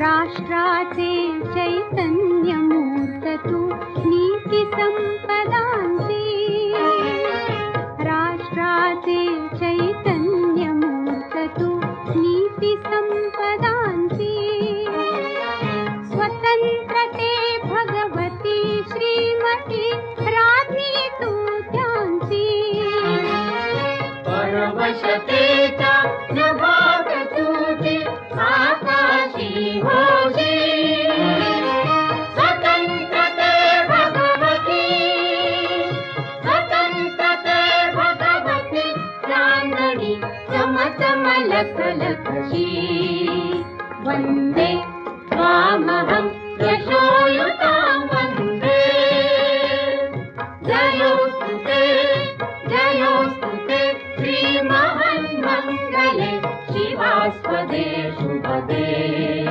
राष्ट्राचे चैतन्यमूर्त तू नीतिसम्पदान्ते राष्ट्राचे चैतन्यमूर्त तू नीतिसम्पदान्ते स्वतन्त्रते भगवती श्रीमती राज्ञी तू ध्यांसी लक्षी वन्दे त्वामहं प्रचोदता वन्दे। जयोस्तु ते जयोस्तु ते श्रीमहन्मङ्गले शिवास्वदेश।